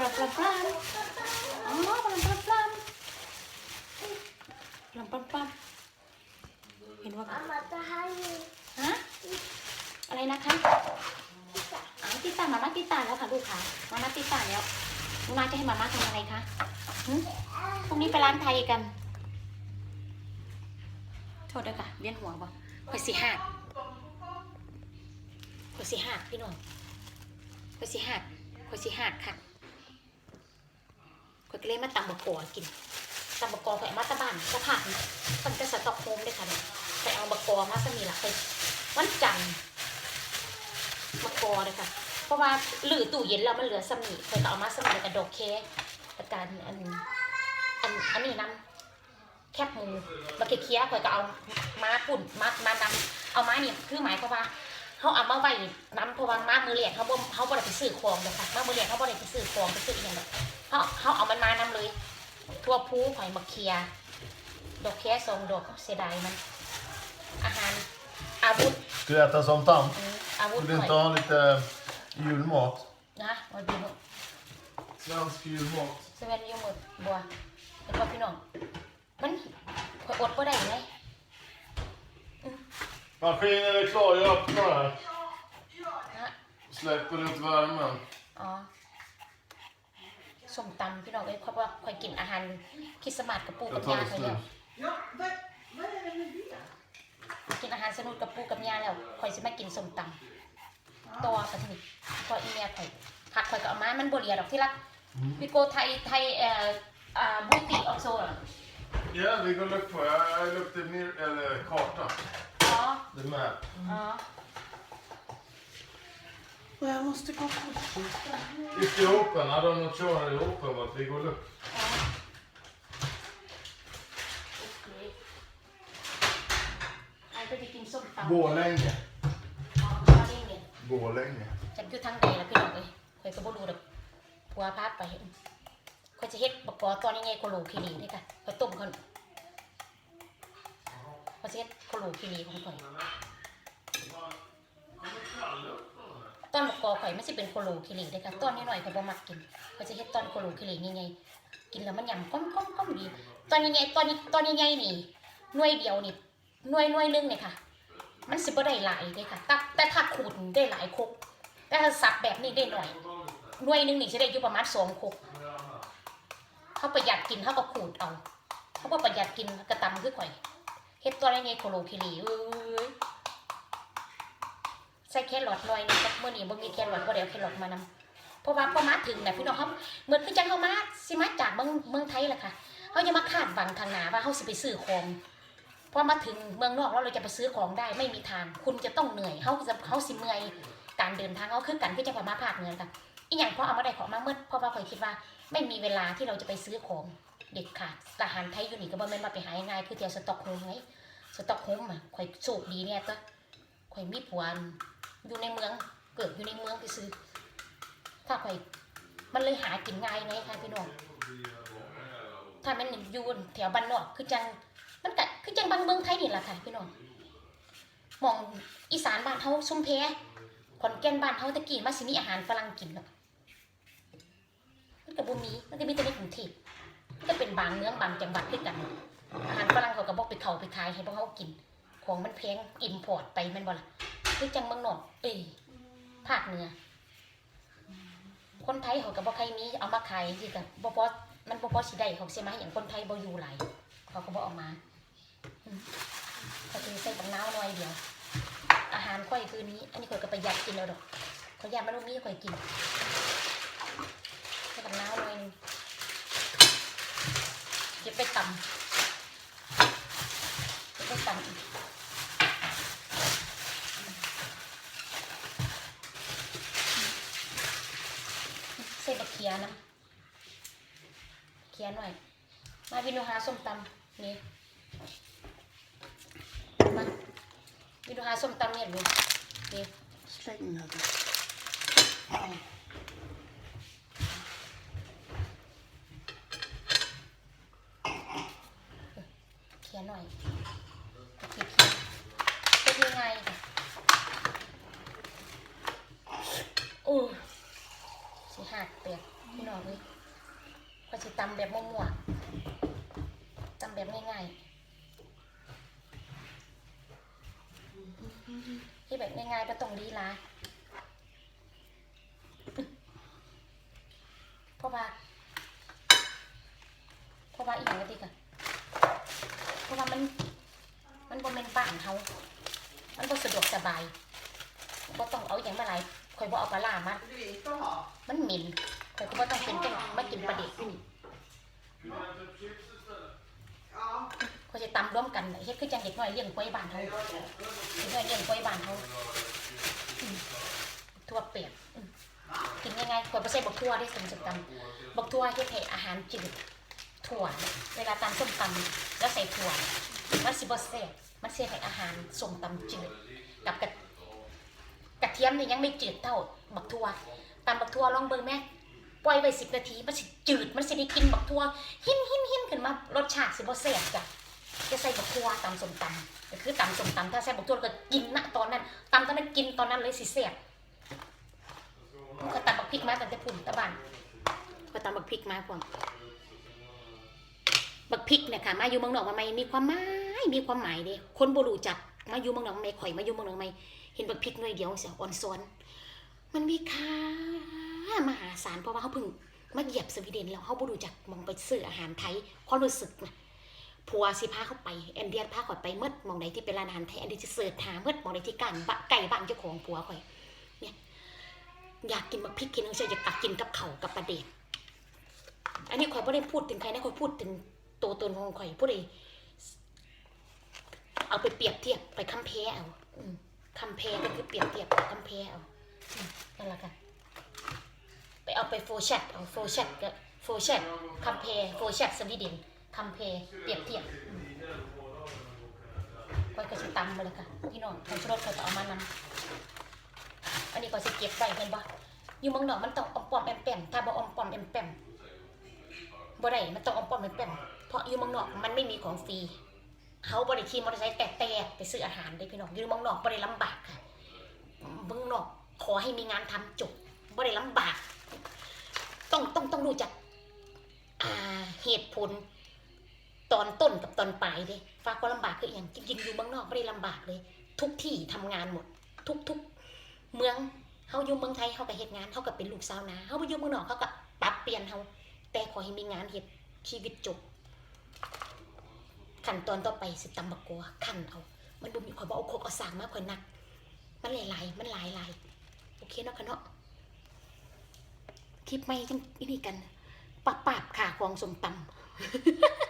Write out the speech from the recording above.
ปลาปลาปลาอ๋อปลาปลาปลาปลาปลาปลาเห็นว่า Mamma, ta här är ฮะอะไรนะคะอ๋อติดตามมาม่าติดตามแล้วค่ะลูกค่ะมาม่าติดตามแล้วมาม่าจะให้มาม่าทำอะไรคะหึพรุ่งนี้ไปร้านไทยกัน โทษด้วยค่ะเวียนหัวบ่ข่อยสิหักข่อยสิหักพี่น้องข่อยสิหักข่อยสิหักค่ะ ข่อยก็เลยมาตำบะกอกินตำบะกอข่อยเอามาตะบ้านตะผักตั้งแต่สต็อกโฮมเลยค่ะเนี่ยไปเอาบะกอมาสมีละไปวันจันทร์บะกอเลยค่ะ เพราะว่าหลือตู้เย็นแล้วมันเหลือสมีข่อยก็เอามาสมีกับดอกเคแล้วการอันอันอันนี้น้ำแคบหมูมาเคี้ยวข่อยก็เอาม้าปุ่นม้ามานำเอาม้านี่คือหมายความว่าเขาเอามาไว้น้ำเพราะว่าม้ามือเลียกเขาบ่เขาบ่ได้ไปซื้อของเลยค่ะม้ามือเลียกเขาบ่ได้ไปซื้อของไปซื้ออย่างแบบ เขาเขาเอามันมานำเลย ทั่วพูข่อยมาเคลียร์ดอกแค่สองดอกเสียดายมัน อาหารอาวุธ Ska du äta som tant? อืมอาวุธ Vill ข่ du อย inte ha lite julmat? นะวันดีมื้อ Svensk julmat. เซเว่นอยูหมดบัวเป็นพ่อพี่น้อง มันข่อยอดบ่ได้ไง Maskinen är klar, jag öppnar här. นะ Släpper ut värmen. อ๋อ ส้มตำพี่น้องเอ้ยเพราะว่าคอยกินอาหารคริสต์มาสกับปูกับ Jag ยา tar คอย det แล้ว snus. Ja, vad, vad är det med det? กินอาหารสนุกกับปูกับยาแล้วคอยสิมากินส้มตำต่อกันทีพออีเมียคอยผักคอยก็เอามามันบ่เหลียดอกที่รักวิโกไทยไทยเอ่ออ่าบูติออกโซน Ja, vi går upp på. Jag har lagt en mir- eller karta. อ๋อ The map. อ๋อ Och jag måste gå på If you open, I don't know sure how you open, but we go look. อ๋อโอเคไอ้ก็จะกินส้มตำ Borlänge. อ๋อตอนนี้เนี่ย Borlänge. ฉันอยู่ทางใดล่ะพี่น้องเอ้ยข่อยก็บ่รู้ดอกผัวพาไปข่อยจะเฮ็ดบักกอตอนนี้ไงโคโลคิรีนี่ค่ะข่อยต้มก่อนข่อยจะเฮ็ดโคโลคิรีของข่อย ตอนบักกอข่อยมันสิเป็นโคโลคิรีเด้อค่ะตอนนี้หน่อยข่อยบ่มักกินข่อยจะเฮ็ดตอนโคโลคิรีนี่ไงกินแล้วมันยำก้มก้มก้มดี ตอนนี้ไงตอนนี้ตอนนี้ไงนี่หน่วยเดียวนี่หน่วยหน่วยนึงเนี่ยค่ะ มันสิบ่ได้หลายเด้อค่ะแต่แต่ถ้าขูดได้หลายคกแต่ถ้าสับแบบนี้ได้หน่อยหน่วยนึงนี่จะได้อยู่ประมาณสองคกเขาประหยัดกินเขาก็ขูดเอาเขาก็ประหยัดกินกระตำคือข่อยเฮ็ดตัวอะไรไงโคโลคิรีเอ้ย ใส่แครอทหน่อยนึงครับเมื่อนี้บ่มีแครอทก็เดี๋ยวแครอทมานำเพราะว่าพอมาถึงน่ะพี่น้องเขาเหมือนคือจังเฮามาสิมาจากเมืองเมืองไทยแหละค่ะเขาจะมาคาดหวังทางหน้าว่าเขาสิไปซื้อของพอมาถึงเมืองนอกแล้วเราจะไปซื้อของได้ไม่มีทาง คุณจะต้องเหนื่อยเขาจะเขาสิเมื่อยการเดินทางเขาคือกันที่จะพามาภาคเหนือกันอีอย่างเพราะเอามาได้ของมาเมื่อเพราะว่าข่อยคิดว่า ไม่มีเวลาที่เราจะไปซื้อของเด็ดขาดทหารไทยอยู่นี่ก็บ่แม่นมาไปหาง่ายคือเที่ยวสต็อกโฮมไงสต็อกโฮมอะข่อยโชคดีเนี่ยก็ ข่อยมีผัวอยู่ในเมืองเกิดอยู่ในเมืองไปซื้อถ้าข่อยมันเลยหากินง่ายไงค่ะพี่น้องถ้ามันอยู่แถวบ้านนอกคือจังมันก็คือจังบางเมืองไทยนี่แหละค่ะพี่น้องมองอีสานบ้านเฮาชุมแพขอนแก่นบ้านเฮาตะกี้มาสิมีอาหารฝรั่งกินเนาะมันก็บ่มีมันก็มีแต่ในกรุงเทพมันก็เป็นบางเมืองบางจังหวัดคือกันอาหารฝรั่งเขาก็บ่ไปเขาไปขายให้พวกเฮากิน ของมันแพงอิมพอร์ตไปม่นบ่ล่ะคือจังเมืองนอกเอ้ยภาคเหนือ คนไทยเขาก็บ่ใครมีเอามาขายสิก็บ่พอมันบ่พอสิได้เขาสิมาให้หยังคนไทยบ่อยู่หลายเขาก็บ่เอามาอืมก็คือใส่บักนาวหน่อยเดียว อาหารข่อยคืนนี้ อันนี้ข่อยก็ประหยัดกินแล้วดอกข่อยยากมันบ่มีข่อยกินให้กับน้าวหน่อยนึงเก็บไปตำเก็บไปตำอีกใส่บักเขี ยนะเขียหน่อย มาวินูหาส้มตำนี่มาวินูหาส้มตำเนี่ยดูนี่ Släng den. เขียนหน่อยเขียนเขียนเป็นยังไงโอ้ยสิหาหักเปียก พี่น้องเลยก็สิตำแบบมั่วๆตำแบบง่ายๆที่แบบง่ายๆก็ต้องลีลาเพราะว่าเพราะว่าอีกอย่างก็ติกอะเพราะว่ามัน มันบ่เป็นบ้านเขามันบ่สะดวกสบายบ่ต้องเอาอย่างมาหลายข่อยบ่เอาปลาร้ามามันเหม็น ข่อยก็บ่ต้องเป็นจังมากินปลาเด็ก Kunde jag äta chips istället? Ja. ข่อยจะตำร่วมกันเฮ็ดคือจังเด็กน้อยเลี้ยงกล้วยบ้านเฮาเด็กน้อยเลี้ยงกล้วยบ้านเฮาทั่วเปียกกินง่ายๆข่อยบ่ใส่บักทั่วได้สมจะตำบักทั่วเฮ็ดให้อาหารจืดถั่ว เวลาตำส้มตำแล้วใส่ถั่วมันสิบ่แซ่มันเสิให้อาหารส้มตำจืดกับกระกระเทียมนี่ยังไม่จืดเท่าบักทั่วตำบักทั่วลองเบิ่งแม่ ปล่อยไว้10นาที มันสิจืด มันสิได้กินบักทั่ว หินหินหินขึ้นมารสชาติสิบ่แซ่บจ้ะจะใส่บักทั่วตำสมตำก็คือตำสมตำถ้าใส่บักทั่วก็กินณตอนนั้นตำตอนนั้นกินตอนนั้นเลยสิเสียบก็ตำบักพริกมาตั้งแต่พุ่นตะบ้านก็ตำบักพริกมาพร้อบักพริกเนี่ยค่ะมาอยู่เมืองนอกมาไม่มีความหมายมีความหมายเด้คนบ่รู้จักมาอยู่เมืองนอกไม่ข่อยมาอยู่เมืองนอกไม่เห็นบักพริกหน่วยเดียวเสียอ่อนซ้อนมันมีค่า มหาศาลเพราะว่าเขาเพิ่งมาเหยียบสวีเดนแล้วเขาบ่รู้จักมองไปซื้ออาหารไทยความรู้สึกนะผัวสิพาเขาไปแอนเดียนพาข่อยไปเมดหมองใดที่เป็นร้านอาหารไทยแอนเดียนจะเสิร์ชหาเมดหมองใดที่กันบะไก่บ้านเจ้าของผัวข่อยเนี่ยอยากกินบักพริกกินเชื่ออยากกินกับเขากับปลาเด็กอันนี้ข่อยไม่ได้พูดถึงใครนะข่อยพูดถึงตัวตนของข่อยผู้ใดเอาไปเปรียบเทียบไปคัมเพเอาคัมเพก็คือเปรียบเทียบไปคัมเพเอาอืมนั่นแหละค่ะ ไปเอาไปโฟชัดเอาโฟชัดก็โฟชัดคัมเพโฟชัดสวีเดนคัมเพเปรียบเทียบก้อยก็สิตำไปเลยค่ะพี่น้องผงชูรสก็จะเอามานำอันนี้ก็สิเก็บไว้เป็นบ่อยู่เมืองนอกมันต้องอมปอมแอมแปมถ้าบ่ออมปอมแอมแปมบ่ได้มันต้องอมปอมแอมแปมเพราะอยู่เมืองนอกมันไม่มีของฟรีเขาบ่ได้ขี่มอเตอร์ไซค์แต่แต่ไปซื้ออาหารได้พี่น้องอยู่เมืองนอกบ่ได้ลำบากค่ะเมืองนอกขอให้มีงานทำจบบ่ได้ลำบาก ต้องต้องต้องรู้จัก อ่า เหตุผล ตอนต้นกับตอนปลายเด้ฟ้าก็ลำบากคืออย่างจริงๆอยู่เมืองนอกไม่ได้ลำบากเลย ทุกที่ทำงานหมด ทุกทุกเมืองเฮาอยู่เมืองไทยเฮาก็เฮ็ดงานเฮาก็เป็นลูกสาวนาเฮาไปอยู่เมืองนอกเขาก็ปรับเปลี่ยนเฮาแต่ขอให้มีงานเฮ็ดชีวิตจบขั้นตอนต่อไปสิตำบักกัวขั้นเอา มันบ่มีข่อยบ่เอาโคกเอาสางมาข่อยหนัก มันหลายๆมันหลายๆโอเคเนาะค่ะเนาะ คลิปใหม่จังอันี่กันปับปาบค่ะควงสมตำ